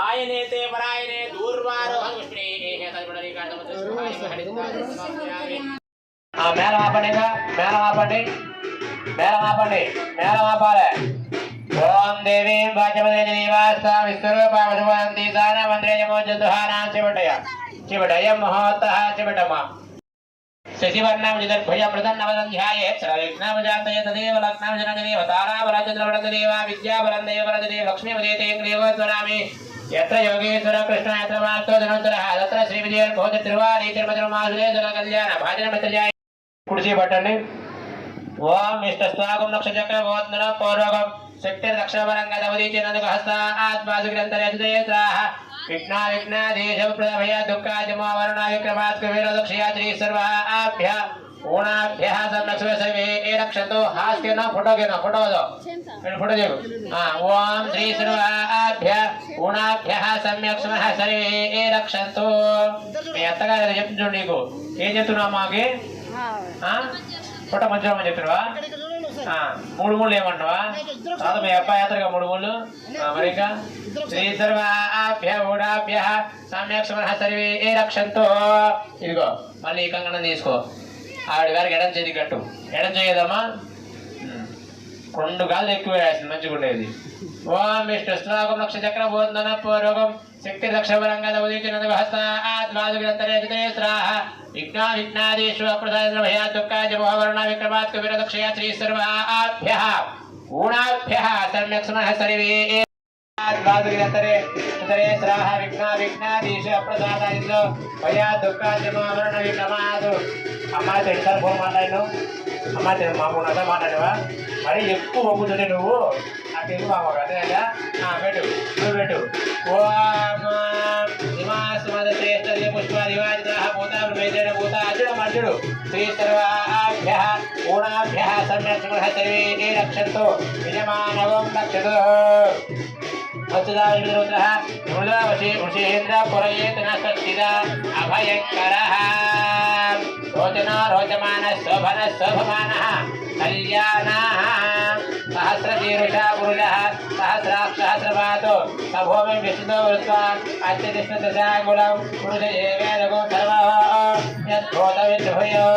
ఆయనే తే పరాయనే దూర్వారోహణ మేళ ఆపండి మేళ ఆపండి మేళ ఆపండి మేళ ఆపాలి ఓం దేవీ వాచమదేవాస్త విశ్వరూప మధువంతి దాన మంత్రేయమో జదుహానాం చివటయ. చివటయ మహోత్త చివటమ. శశివర్ణం జిదర్భయ ప్రసన్నవదంధ్యాయే సర్వవిఘ్నమజాతయ తదేవ లగ్నం జనదేవ తారావరాజద్రవణదేవ విద్యావరందేవరదేవ లక్ష్మీవదేతేంద్రేవ స్వరామి. యత్ర यत्र కృష్ణ యత్ర మాతో ధనంతర తత్ర శ్రీ విజయ భోజ తిరువారి తిరుమతి మాసురేశ్వర నక్షచక్ర గోత్మన పౌరోగం శక్తి దక్షిణపరంగా దవదీచినందుకు హస్త ఆత్మాసుగ్రంథరేత్రాహ విఘ్నా విఘ్నా దేశ ప్రదభయ దుఃఖాజమా వరుణ విక్రమాత్ కుబేర దక్షియా శ్రీ సర్వ ఆభ్య ఊణాభ్య సమ్యక్ శివ సర్వే ఏ రక్షంతో హాస్య నా ఫోటో గే నా ఫోటో దో ఫోటో చేయకు ఆ, ఓం శ్రీ సర్వ ఆభ్య ఊణాభ్య సమ్యక్ శివ సర్వే ఏ రక్షంతో మీ అత్తగారు ఏదో చెప్తుంది చూడు నీకు ఏం చెప్తున్నావు మాకి ఆ? ఫోటో మంచిగా చెప్తున్నావా మూడు మూడు ఏమంటావా? కాదు మీ అబ్బాయి యాత్రగా మూడు మూడు మరి ఇంకా? శ్రీ సర్వాభ్య ఊడాభ్య సమ్యక్ సమర సర్వే ఏ రక్షంతో. ఇదిగో మళ్ళీ ఈ కంకణం తీసుకో. ఆవిడ గారికి ఎడం చేతి కట్టు. ఎడం చేయదమ్మా. రెండు గాలు ఎక్కువ వేసింది మంచిగా ఉండేది ఓం విష్ణు శ్లోకం లక్ష చక్ర పూర్వకం శక్తి లక్ష వరంగద ఉదించిన స్రాహ విఘ్నా భయ దుఃఖాజ మోహవర్ణ విక్రమాత్ దక్షయ శ్రీ సర్వ ఆభ్య సమ్యక్ సమః సర్వే ఆత్మాదుగ్రంథరే ఉదరే స్రాహ విఘ్నా విఘ్నాదేశ భయ దుఃఖాజ మోహవర్ణ విక్రమాత్ అమ్మాయి ఫోన్ మాట్లాడిను అమ్మాయి తెలుసు మామూలు మాట్లాడవా మాట్లాడేవా మరి ఎక్కువ మొగ్గుతుంటే నువ్వు నాకు ఎందుకు మామూలు అదే కదా ఆ, పెట్టు నువ్వు పెట్టు ఓం హిమాస్మద శ్రేష్ఠ పుష్ప దివాజిత భూత వేదేన భూత అర్జున అర్జుడు శ్రీ సర్వాభ్య పూర్ణాభ్య సమ్యక్ సమూహ సర్వే ఏ రక్షంతో యజమానవం రక్షతు వత్సదా విరుద్రః మృదావశే వృషేంద్ర పురయేత న సచ్చిద అభయంకరః రోచన రోచమాన శోభన శోభమానః కళ్యాణः సహస్రశీరుష పురుషः సహస్రాక్ష సహస్రపాతో సభూమి విష్ణుతో వృత్వా అత్యతిష్ట దశాంగులం పురుష ఏవేదగో సర్వः యద్భూత విద్భుయో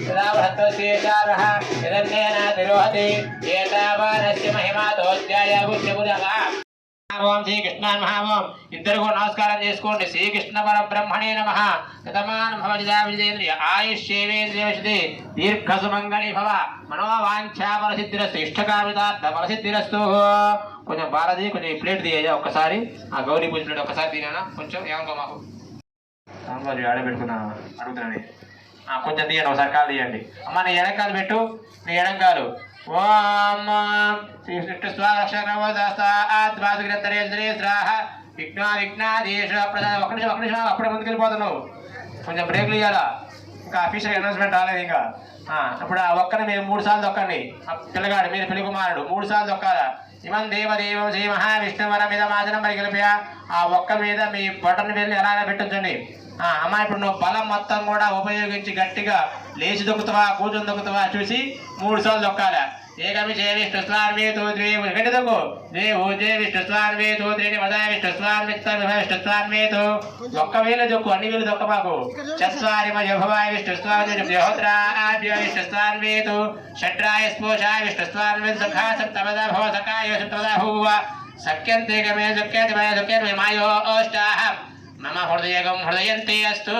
సదా బృహత్వశేషారः యదన్నేన తిరోహతి ఏతావానస్య మహిమాతోధ్యాయ గుష్యబుధగా ఓం శ్రీకృష్ణాన్ మహామోం ఇద్దరు కూడా నమస్కారం చేసుకోండి. శ్రీకృష్ణ పరబ్రహ్మణే నమ. గతమాన్ భవ జిదా విజయేంద్రియ ఆయుష్యేవేంద్రియవశి దీర్ఘ సుమంగళి భవ మనోవాంఛా ఫలసిద్ధిరస్తు ఇష్టకామితార్థ ఫలసిద్ధిరస్తు కొంచెం బాలది కొంచెం ప్లేట్ తీయజా ఒక్కసారి. ఆ గౌరీ పూజ ప్లేట్ ఒక్కసారి తీయనా? కొంచెం ఏమనుకో మాకు. సాంబారు ఆడబెట్టుకున్నా అడుగుతున్నాను. కొంచెం తీయండి ఒకసారి కాలు తీయండి. అమ్మ నీ ఎడంకాలు పెట్టు. నీ ఎడంకాలు. ఓం శ్రీ విష్ణు స్వాక్షరవదాస్తాద్వాదుగ్రంథరే శ్రాహ విఘ్న విఘ్నాదేశ ప్రధాన ఒక నిమిషం ఒక నిమిషం అప్పుడే ముందుకెళ్ళిపోతున్నావు కొంచెం బ్రేక్లు ఇవ్వాలా ఇంకా అఫీషియల్ అనౌన్స్మెంట్ రాలేదు ఇంకా. అప్పుడు ఇప్పుడు ఆ ఒక్కని మీరు మూడు సార్లు దొక్కండి. ఆ పిల్లగాడు మీరు పెళ్ళి కుమారుడు మూడు సార్లు దొక్కాలా? ఇమం దేవదేవం శ్రీ మహావిష్ణువరం మీద మాదనం పరిగెలిపి ఆ ఒక్క మీద మీ బటన్ మీద ఎలా పెట్టించండి ఆ, అమ్మ ఇప్పుడు నువ్వు బలం మొత్తం కూడా ఉపయోగించి గట్టిగా లేచి దొక్కుతావా కూర్చొని దొక్కుతావా చూసి మూడు సార్లు దొక్కాలా. ఏకమి జయ విష్ణు స్వామి ద్వే గట్టి దొక్కు. దేవు జయ విష్ణు స్వామి త్రీని వదా విష్ణు స్వామి విష్ణు స్వాన్వేతో ఒక్క వేలు దొక్కు అన్ని వేలు దొక్క మాకు. చస్వారి మయోభవాయ విష్ణు స్వామి దేహోత్రాభ్య విష్ణు స్వాన్వేతో షడ్రాయ స్పోషాయ విష్ణు స్వామి సఖా సప్తమదా భవ సఖాయ సప్తమదా భూవ సఖ్యంతే గమే సఖ్యతే మయ సఖ్యతే మాయో ఓష్టాహం మమ హృదయగం హృదయంతే అస్తు.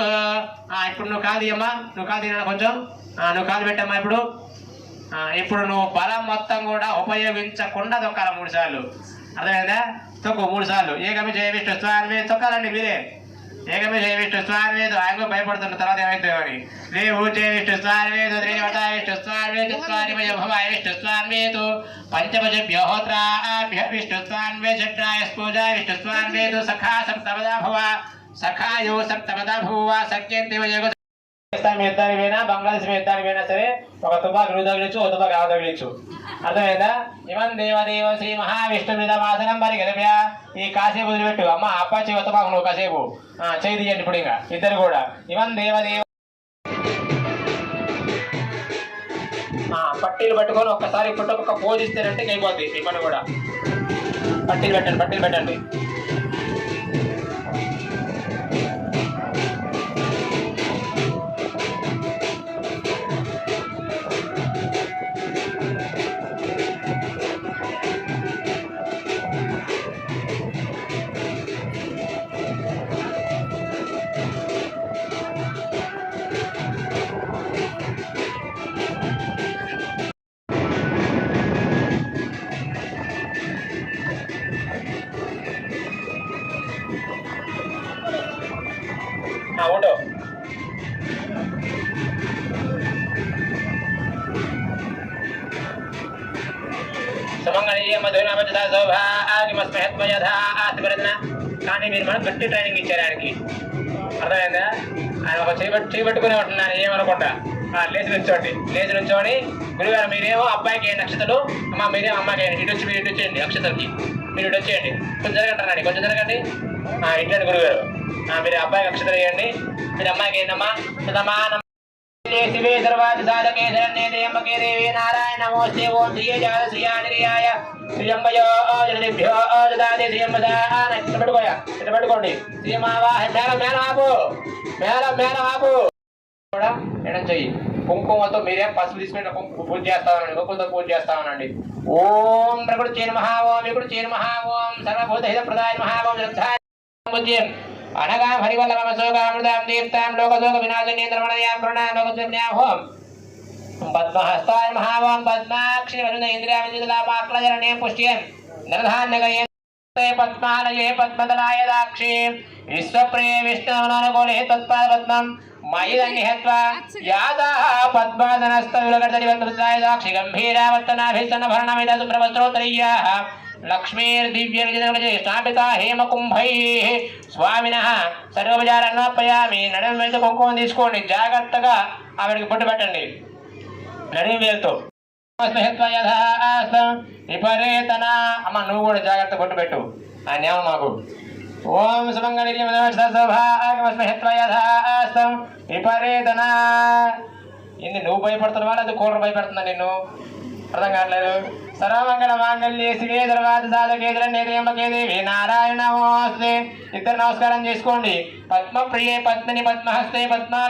ఇప్పుడు నువ్వు కాదు అమ్మా నువ్వు కాదు కొంచెం. నువ్వు కాదు పెట్టమ్మా ఇప్పుడు. ఇప్పుడు నువ్వు బలం మొత్తం కూడా ఉపయోగించకుండా తొక్కాలి మూడు సార్లు. అర్థమైందా? తొక్కు మూడు సార్లు. ఏకమి జయ విష్ణు స్వామి తొక్కాలండి మీరే. ఏకమి జయ విష్ణు స్వామి ఆయన భయపడుతున్న తర్వాత ఏమైతే అని దేవు జయ విష్ణు స్వామి త్రివత విష్ణు స్వామి చత్వారి భవాయ విష్ణు స్వామి పంచమజభ్యోహోత్రాభ్య విష్ణు స్వామి షడ్రాయ స్పూజా విష్ణు స్వామి సఖా సప్తమదా భవ సఖాయో సప్తమదా భూవ సఖ్యంతి వయోగ పాకిస్తాన్ మీద బంగ్లాదేశ్ యుద్ధానికైనా సరే ఒక తుపాకు నువ్వు తగిలించు ఒక తుపాకు ఆమె తగిలించు. అర్థమైందా? ఇవన్ దేవదేవ శ్రీ మహావిష్ణు మీద వాసనం పరి గెలిపా ఈ కాసేపు వదిలిపెట్టు. అమ్మ అప్పాచి ఒక తుపాకు నువ్వు కాసేపు. చేయి తీయండి ఇప్పుడు ఇంకా. ఇద్దరు కూడా. ఇవన్ దేవదేవ పట్టీలు పట్టుకొని ఒక్కసారి పుట్టొక్క పోజ్ అయిపోద్ది మీ పని కూడా. పట్టీలు పెట్టండి పట్టీలు పెట్టండి. కానీ మీరు మనం గట్టి ట్రైనింగ్ ఇచ్చారు ఆయనకి. అర్థమైందా? ఆయన ఒక చేపట్టు చేపట్టుకునే ఉంటున్నాను ఏమనుకుంటా? లేచి నుంచోండి. లేచి నుంచోని గురుగారు మీరేమో అబ్బాయికి ఏ నక్షతలు అమ్మ మీరేమో అమ్మాయికి ఇటు వచ్చి మీరు ఇటు వచ్చేయండి అక్షతలకి మీరు ఇటు వచ్చేయండి. కొంచెం జరగండి కొంచెం జరగండి ఇట్లాంటి గురుగారు. మీరు అబ్బాయికి అక్షతలు వేయండి. మీరు అమ్మాయికి ఏంటమ్మా సమానం శివే ఇట్లా పెట్టుకోయా? ఇట్లా పెట్టుకోండి. ఆపు. మేళ మేళ ఆపు. కూడా ఎడం చెయ్యి. కుంకుమతో మీరేం పసుపు తీసుకుంటే కుంకుమ పూజ చేస్తామనండి. కుంకుమతో పూజ చేస్తామనండి. ఓం ప్రకృతి చేను మహా ఓం వికృతి చేను మహా ఓం సర్వభూత హిత ప్రదాయ మహా ఓం అనగా హరివల్లభమ శోకామృతాం దీప్తాం లోకశోక వినాశనేంద్రమణయాం ప్రణాం లోకశూన్యాం హోం పద్మహస్తాయ మహావాం పద్మాక్షి వరుణ ఇంద్రియామిలాపాక్లజరణే పుష్యం నరధాన్యగయే పద్మాలయే పద్మదలాయ దాక్షి విశ్వప్రియ విష్ణుననుకూలే తత్పాద పద్మం మయిదన్నిహత్వ యాదా పద్మాదనస్తవిలగడతడివంతృతాయ దాక్షి గంభీరావర్తనాభిస్తన భరణమిద సుప్రవస్త్రోత్తరీయాः స్థాపిత హేమకుంభై స్వామిన సర్వోపచారన్నప్పయామి నడుము వెళ్తూ కుంకుమం తీసుకోండి. జాగ్రత్తగా ఆవిడకి పొట్టు పెట్టండి. నడుము వెళ్తూ విపరీతన. అమ్మ నువ్వు కూడా జాగ్రత్త పొట్టు పెట్టు. ఆయన ఏమో మాకు. ఓం సుమంగళిస్మహత్వయథాస్తం విపరీతన. ఇది నువ్వు భయపడుతున్నావా? లేదా కూర భయపెడుతుందా నిన్ను? అర్థం కావట్లేదు. సర్వమంగళ మాంగళ్యే శివే దర్వాద సాధకేంద్ర నేత్రయంబకే దేవి నారాయణ ఇద్దరు నమస్కారం చేసుకోండి. పద్మ ప్రియే పద్మని పద్మహస్తే పద్మ